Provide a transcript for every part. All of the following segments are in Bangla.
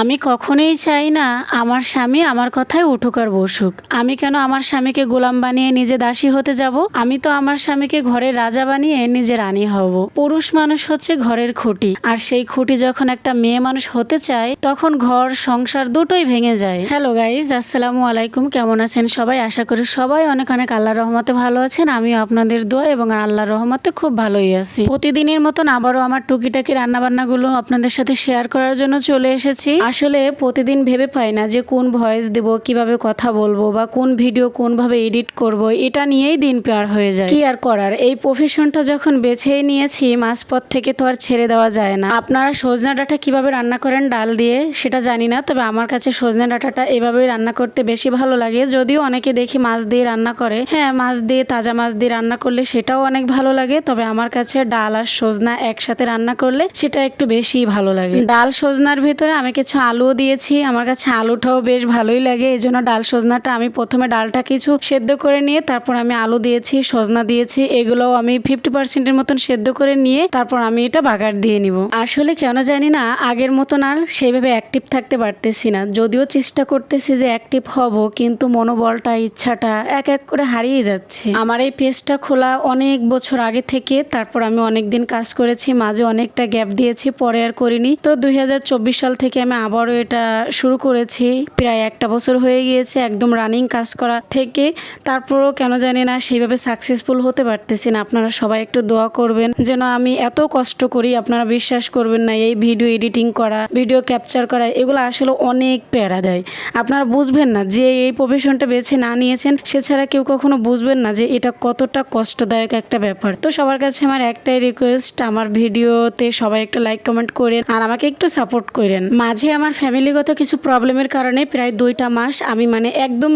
আমি কখনোই চাই না আমার স্বামী আমার কথায় উঠুক আর বসুক। আমি কেন আমার স্বামীকে গোলাম বানিয়ে নিজে দাসী হতে যাব? আমি তো আমার স্বামীকে ঘরের রাজা বানিয়ে নিজে রানী হব। পুরুষ মানুষ হচ্ছে ঘরের খুঁটি। আর সেই খুঁটি যখন একটা মেয়ে মানুষ হতে চায়, তখন ঘর, সংসার দুটোই ভেঙে যায়। হ্যালো গাইজ, আসসালামু আলাইকুম। কেমন আছেন সবাই? আশা করি সবাই অনেক অনেক আল্লাহ রহমতে ভালো আছেন। আমিও আপনাদের দোয়া এবং আল্লাহর রহমতে খুব ভালোই আছি। প্রতিদিনের মতন আবারও আমার টুকিটাকি রান্নাবান্নাগুলো আপনাদের সাথে শেয়ার করার জন্য চলে এসেছি। আসলে প্রতিদিন ভেবে পাই না যে কোন ভয়েস দেব কীভাবে কথা বলব বা কোন ভিডিও কোনভাবে এডিট করব এটা নিয়েই দিন পার হয়ে যায়। কি আর করার? এই প্রফেশনটা যখন বেছেই নিয়েছি মাঝপথ থেকে তো আর ছেড়ে দেওয়া যায় না। আপনারা সজনা ডাঁটা কীভাবে রান্না করেন ডাল দিয়ে সেটা জানি না তবে আমার কাছে সজনা ডাঁটাটা এভাবেই রান্না করতে বেশি ভালো লাগে। যদিও অনেকে দেখি মাছ দিয়ে রান্না করে। হ্যাঁ মাছ দিয়ে তাজা মাছ দিয়ে রান্না করলে সেটাও অনেক ভালো লাগে তবে আমার কাছে ডাল আর সজনা একসাথে রান্না করলে সেটা একটু বেশি ভালো লাগে। ডাল সজনার ভিতরে আমি কিছু আলুও দিয়েছি। আমার কাছে আলুটাও বেশ ভালোই লাগে। এই জন্য ডাল সজনাটা আমি প্রথমে ডালটা কিছু সেদ্ধ করে নিয়ে, তারপর আমি আলু দিয়েছি, সজনা দিয়েছি। এগুলোও আমি ফিফটি পার্সেন্টের মতন সেদ্ধ করে নিয়ে, তারপর আমি এটা বাগার দিয়ে নিব। আসলে কেন জানি না, আগের মতন আর সেইভাবে অ্যাক্টিভ থাকতে পারতেছি না। যদিও চেষ্টা করতেছি যে অ্যাক্টিভ হব, কিন্তু মনোবলটা, ইচ্ছাটা এক এক করে হারিয়ে যাচ্ছে। আমার এই পেজটা খোলা অনেক বছর আগে থেকে, তারপর আমি অনেক দিন কাজ করেছি, মাঝে অনেকটা গ্যাপ দিয়েছি, পরে আর করিনি। তো দুই হাজার চব্বিশ সাল থেকে আমি আবারও এটা শুরু করেছি। প্রায় একটা বছর হয়ে গিয়েছে একদম রানিং কাজ করা থেকে। তারপরও কেন জানি না সেইভাবে সাকসেসফুল হতে পারতেছি না। আপনারা সবাই একটু দোয়া করবেন যেন আমি এত কষ্ট করি, আপনারা বিশ্বাস করবেন না, এই ভিডিও এডিটিং করা ভিডিও ক্যাপচার করা, এগুলো আসলে অনেক প্যারা দেয়। আপনারা বুঝবেন না যে এই প্রফেশনটা বেছে না নিয়েছেন, সে ছাড়া কেউ কখনো বুঝবেন না যে এটা কতটা কষ্টদায়ক একটা ব্যাপার। তো সবার কাছে আমার একটাই রিকোয়েস্ট আমার ভিডিওতে সবাই একটু লাইক কমেন্ট করেন আর আমাকে একটু সাপোর্ট করেন। মাঝে আমার ফ্যামিলিগত কিছু প্রবলেমের কারণে প্রায় দুইটা মাস আমি মানে একদম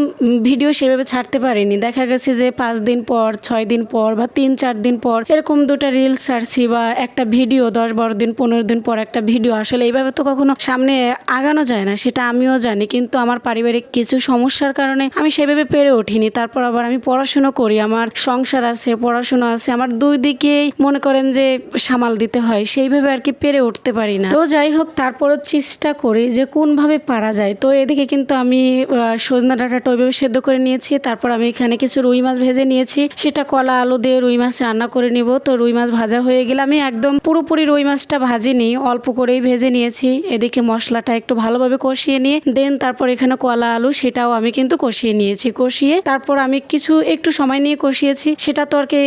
ভিডিও সেভাবে ছাড়তে পারিনি। দেখা গেছে যে পাঁচ দিন পর, ছয় দিন পর বা তিন, চার দিন পর এরকম দুটা রিলস ছাড়ছি বা একটা ভিডিও, দশ, বারো দিন, পনেরো দিন পর একটা ভিডিও। আসলে এইভাবে তো কখনো সামনে আগানো যায় না, সেটা আমিও জানি। কিন্তু আমার পারিবারিক কিছু সমস্যার কারণে আমি সেভাবে পেরে উঠিনি। তারপর আবার আমি পড়াশুনো করি। আমার সংসার আছে, পড়াশুনো আছে। আমার দুই দিকেই মনে করেন যে সামাল দিতে হয়। সেইভাবে আর কি পেরে উঠতে পারি না। তো যাই হোক, তারপরও চেষ্টা করি। যে কোনভাবে পারা যায়। তো এদিকে কিন্তু আমি সজনা ডাঁটাটা ওইভাবে সেদ্ধ করে নিয়েছি, তারপর আমি এখানে কিছু রুই মাছ ভেজে নিয়েছি। সেটা কলা, আলু দিয়ে রুই মাছ রান্না করে নিব। তো রুই মাছ ভাজা হয়ে গেলে আমি একদম পুরোপুরি রুই মাছটা ভাজিনি, অল্প করেই ভেজে নিয়েছি। এদিকে মশলাটা একটু ভালোভাবে কষিয়ে নিয়ে, দেন তারপর এখানে কলা, আলু সেটাও আমি কিন্তু কষিয়ে নিয়েছি। কষিয়ে তারপর আমি কিছু একটু সময় নিয়ে কষিয়েছি। সেটা তো আর কি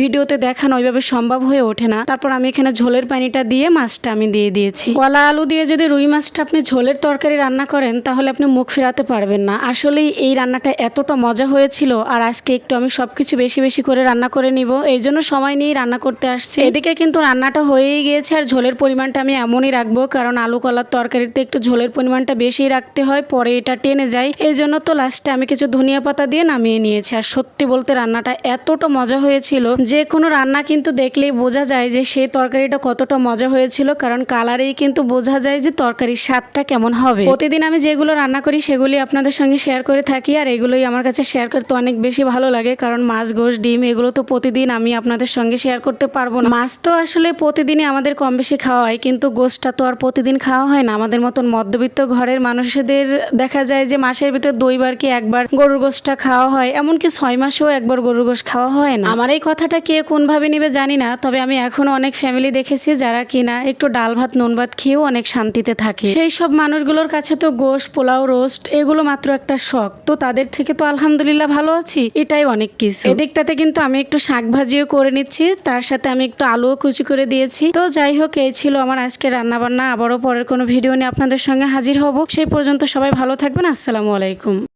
ভিডিওতে দেখানো ওইভাবে সম্ভব হয়ে ওঠে না। তারপর আমি এখানে ঝোলের পানিটা দিয়ে মাছটা আমি দিয়ে দিয়েছি। কলা, আলু দিয়ে যদি রুই মাছটা আপনি ঝোলের তরকারি রান্না করেন, তাহলে আপনি মুখ ফেরাতে পারবেন না। আসলেই এই রান্নাটা এতটা মজা হয়েছিল, আর আজকে একটু আমি সব কিছু বেশি বেশি করে রান্না করে নিব। এই জন্য সময় নিয়ে রান্না করতে আসছি। এদিকে কিন্তু রান্নাটা হয়েই গিয়েছে, আর ঝোলের পরিমাণটা আমি এমনই রাখব, কারণ আলু কলার তরকারিতে একটু ঝোলের পরিমাণটা বেশি রাখতে হয়, পরে এটা টেনে যায়। এই জন্য তো লাস্টে আমি কিছু ধনিয়া পাতা দিয়ে নামিয়ে নিয়েছি। আর সত্যি বলতে রান্নাটা এতটা মজা হয়েছিল, যে কোনো রান্না কিন্তু দেখলেই বোঝা যায় যে সেই তরকারিটা কতটা মজা হয়েছিল, কারণ কালারেই কিন্তু বোঝা যায় যে তরকারির স্বাদটা কেমন হবে? প্রতিদিন আমি যেগুলো রান্না করি সেগুলি আপনাদের সঙ্গে শেয়ার করে থাকি আর এগুলোই আমার কাছে শেয়ার করতে অনেক বেশি ভালো লাগে। কারণ মাছ গোশ ডিম এগুলো তো প্রতিদিন আমি আপনাদের সঙ্গে শেয়ার করতে পারব না। মাছ তো আসলে প্রতিদিনই আমাদের কম বেশি খাওয়া হয় কিন্তু গোশটা তো আর প্রতিদিন খাওয়া হয় না। আমাদের মতন মধ্যবিত্ত ঘরের মানুষদের দেখা যায় যে মাসের ভিতর দুইবার কি একবার গরুর গোশটা খাওয়া হয়। এমনকি ছয় মাসেও একবার গরুর গোশ খাওয়া হয় না। আমার এই কথাটা কে কোনভাবে নিবে জানি না তবে আমি এখনও অনেক ফ্যামিলি দেখেছি যারা কিনা একটু ডাল ভাত নুন ভাত খেয়েও অনেক শান্তিতে থাকে। সেই সব মানুষগুলোর কাছে তো গোশ, পোলাও, রোস্ট, এগুলো মাত্র একটা শখ। তো তাদের থেকে তো আলহামদুলিল্লাহ ভালো আছি। এটাই অনেক কিছু। এদিকটাতে কিন্তু আমি একটু শাক ভাজিও করে নিচ্ছি। তার সাথে আমি একটু আলুও কুচি করে দিয়েছি। তো যাই হোক, এই ছিল আমার আজকে রান্নাবান্না। আবারও পরের কোনো ভিডিও নিয়ে আপনাদের সঙ্গে হাজির হব। সেই পর্যন্ত সবাই ভালো থাকবেন। আসসালামু আলাইকুম।